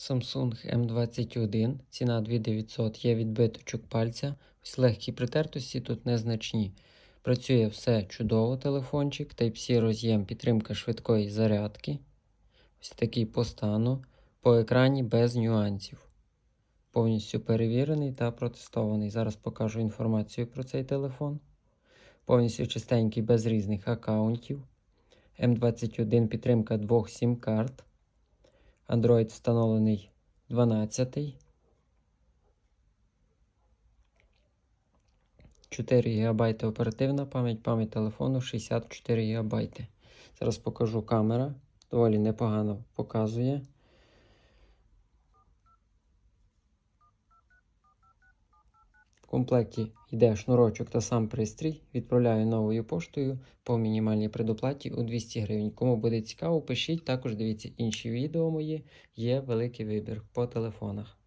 Samsung M21, ціна 2900, є відбиточок пальця. Ось легкі притертості тут незначні. Працює все чудово, телефончик, Type-C роз'єм, підтримка швидкої зарядки. Ось такий по стану. По екрані без нюансів. Повністю перевірений та протестований. Зараз покажу інформацію про цей телефон. Повністю чистенький, без різних аккаунтів. М21 підтримка двох сім-карт. Android встановлений 12. 4 ГБ оперативна пам'ять, пам'ять телефону 64 ГБ. Зараз покажу камера. Доволі непогано показує. Комплекті йде шнурочок та сам пристрій. Відправляю новою поштою по мінімальній предоплаті у 200 гривень. Кому буде цікаво, пишіть. Також дивіться інші відео мої. Є великий вибір по телефонах.